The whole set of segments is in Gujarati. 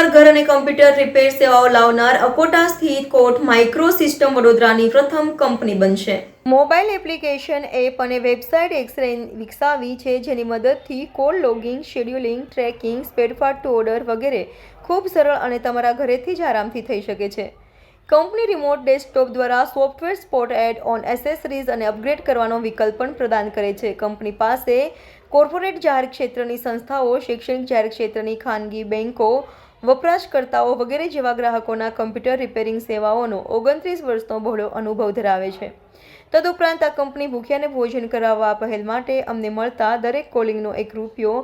એકવાર ઘર અને કમ્પ્યુટર રિપેર સેવાઓ લાવનાર અકોટા સ્થિત કોટ માઇક્રો સિસ્ટમ વડોદરાની પ્રથમ કંપની બનશે. મોબાઈલ એપ્લિકેશન, એપ અને વેબસાઇટ એક્સરે વિકસાવી છે, જેની મદદથી call logging, scheduling, tracking spare part to order વગેરે ખૂબ સરળ અને તમારા ઘરેથી જ આરામથી થઈ શકે છે. કંપની રિમોટ ડેસ્કટોપ દ્વારા software spot add on accessories અને અપગ્રેડ કરવાનો વિકલ્પ પણ પ્રદાન કરે છે. કંપની પાસે કોર્પોરેટ જાહેર ક્ષેત્રની સંસ્થાઓ, શૈક્ષણિક જાહેર ક્ષેત્રની ખાનગી બેન્કો વપરાશકર્તાઓ વગેરે જેવા ગ્રાહકોના કમ્પ્યુટર રિપેરિંગ સેવાઓનો ઓગણત્રીસ વર્ષનો બહોળો અનુભવ ધરાવે છે. તદુપરાંત આ કંપની ભૂખ્યાને ભોજન કરાવવા પહેલ માટે અમને મળતા દરેક કોલિંગનો એક રૂપિયો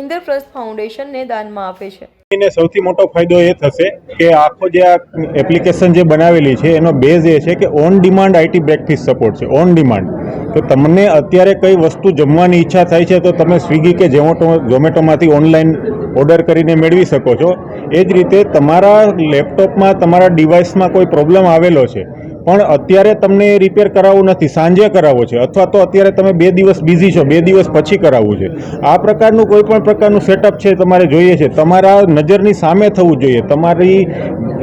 ઇન્દ્રપ્રસ્થ ફાઉન્ડેશનને દાનમાં આપે છે. એને સૌથી મોટો ફાયદો એ થશે કે આખો જે આ એપ્લિકેશન જે બનાવેલી છે એનો બેઝ એ છે કે on demand IT breakfast support છે ઓન ડિમાન્ડ તો તમને અત્યારે કઈ વસ્તુ જમવાની ઈચ્છા થાય છે તો તમે સ્વિગી કે ઝોમેટોમાંથી ઓનલાઈન ઓર્ડર કરીને મેળવી શકો છો. એ જ રીતે તમારા લેપટોપમાં તમારા ડિવાઇસમાં કોઈ પ્રોબ્લેમ આવેલો છે પણ અત્યારે તમને રિપેર કરાવવું નથી, સાંજે કરાવવો છે. અથવા તો અત્યારે તમે બે દિવસ બિઝી છો, બે દિવસ પછી કરાવવું છે. આ પ્રકારનું કોઈ પણ પ્રકારનું સેટઅપ છે તમારે જોઈએ છે. તમારા નજરની સામે થવું જોઈએ, તમારી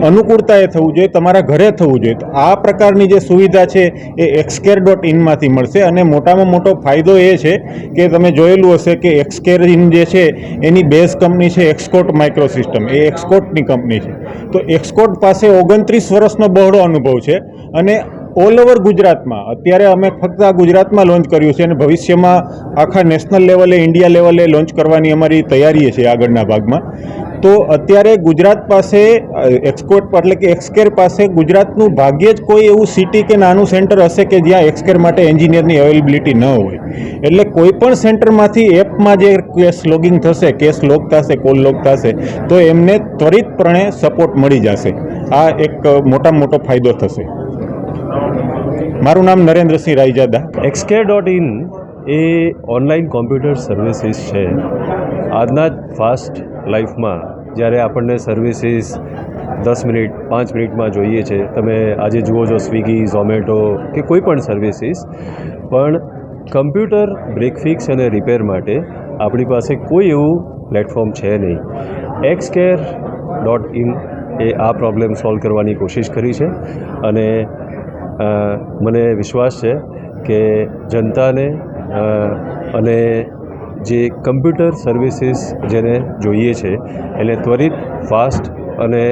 અનુકૂળતાએ થવું જોઈએ, તમારા ઘરે થવું જોઈએ. આ પ્રકારની જે સુવિધા છે એ એક્સકેર ડોટ ઇનમાંથી મળશે અને મોટામાં મોટો ફાયદો એ છે કે તમે જોયેલું હશે કે એક્સકેર ઇન જે છે એની બેઝ કંપની છે એક્સકોટ માઇક્રો સિસ્ટમ એ એક્સકોટની કંપની છે. તો એક્સકોટ પાસે ઓગણત્રીસ વર્ષનો બહોળો અનુભવ છે. અને ઓલ ઓવર ગુજરાતમાં, અત્યારે અમે ફક્ત આ ગુજરાતમાં લોન્ચ કર્યું છે અને ભવિષ્યમાં આખા નેશનલ લેવલે ઇન્ડિયા લેવલે લોન્ચ કરવાની અમારી તૈયારી છે આગળના ભાગમાં. તો અત્યારે ગુજરાત પાસે એક્સકોર્ટ એટલે કે એક્સકેર પાસે ગુજરાતનું ભાગ્યે જ કોઈ એવું સિટી કે નાનું સેન્ટર હશે કે જ્યાં એક્સકેર માટે એન્જિનિયરની અવેલેબિલિટી ન હોય. એટલે કોઈ પણ સેન્ટરમાંથી એપમાં જે કેસ લોગિંગ થશે, કેસ લોક થશે કોલ લોક થશે, તો એમને ત્વરિતપણે સપોર્ટ મળી જશે. આ એક મોટામાં મોટો ફાયદો થશે. મારું નામ Narendrasinh Raijada. Xcare dot in A online computer services છે. આજના ફાસ્ટ લાઈફમાં જ્યારે આપણને સર્વિસીસ દસ મિનિટ, પાંચ મિનિટમાં જોઈએ છે, તમે આજે જુઓ છો સ્વિગી ઝોમેટો કે કોઈ પણ સર્વિસીસ પણ કમ્પ્યુટર બ્રેકફિક્સ અને રિપેર માટે આપણી પાસે કોઈ એવું પ્લેટફોર્મ છે નહીં. એક્સ કેર ડોટ ઇન એ આ પ્રોબ્લેમ સોલ્વ કરવાની કોશિશ કરી છે અને મને વિશ્વાસ છે કે જનતાને અને જે કમ્પ્યુટર સર્વિસીસ જેને જોઈએ છે એને ત્વરિત ફાસ્ટ અને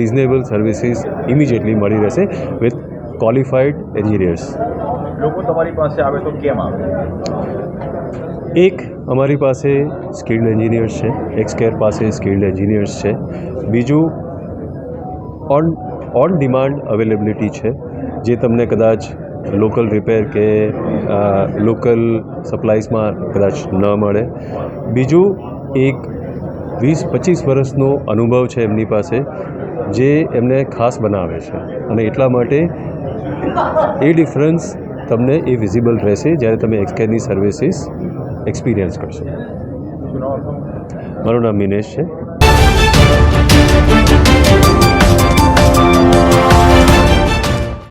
રિઝનેબલ સર્વિસીસ ઇમિજિએટલી મળી રહેશે વિથ ક્વોલિફાઈડ એન્જિનિયર્સ. લોકો તમારી પાસે આવે તો કેમ આવે? એક અમારી પાસે સ્કિલ્ડ એન્જિનિયર્સ છે એક્સકેર પાસે સ્કિલ્ડ એન્જિનિયર્સ છે. બીજું ઓન ઓન ડિમાન્ડ અવેલેબિલિટી છે જે તમને કદાચ લોકલ રિપેર કે લોકલ સપ્લાઈઝમાં કદાચ ન મળે. બીજું એક વીસ પચીસ વર્ષનો અનુભવ છે એમની પાસે જે એમને ખાસ બનાવે છે. અને એટલા માટે એ ડિફરન્સ તમને એ વિઝિબલ રહેશે જ્યારે તમે એક્સકેરની સર્વિસીસ એક્સપિરિયન્સ કરશો? મારું નામ મિનેશ છે.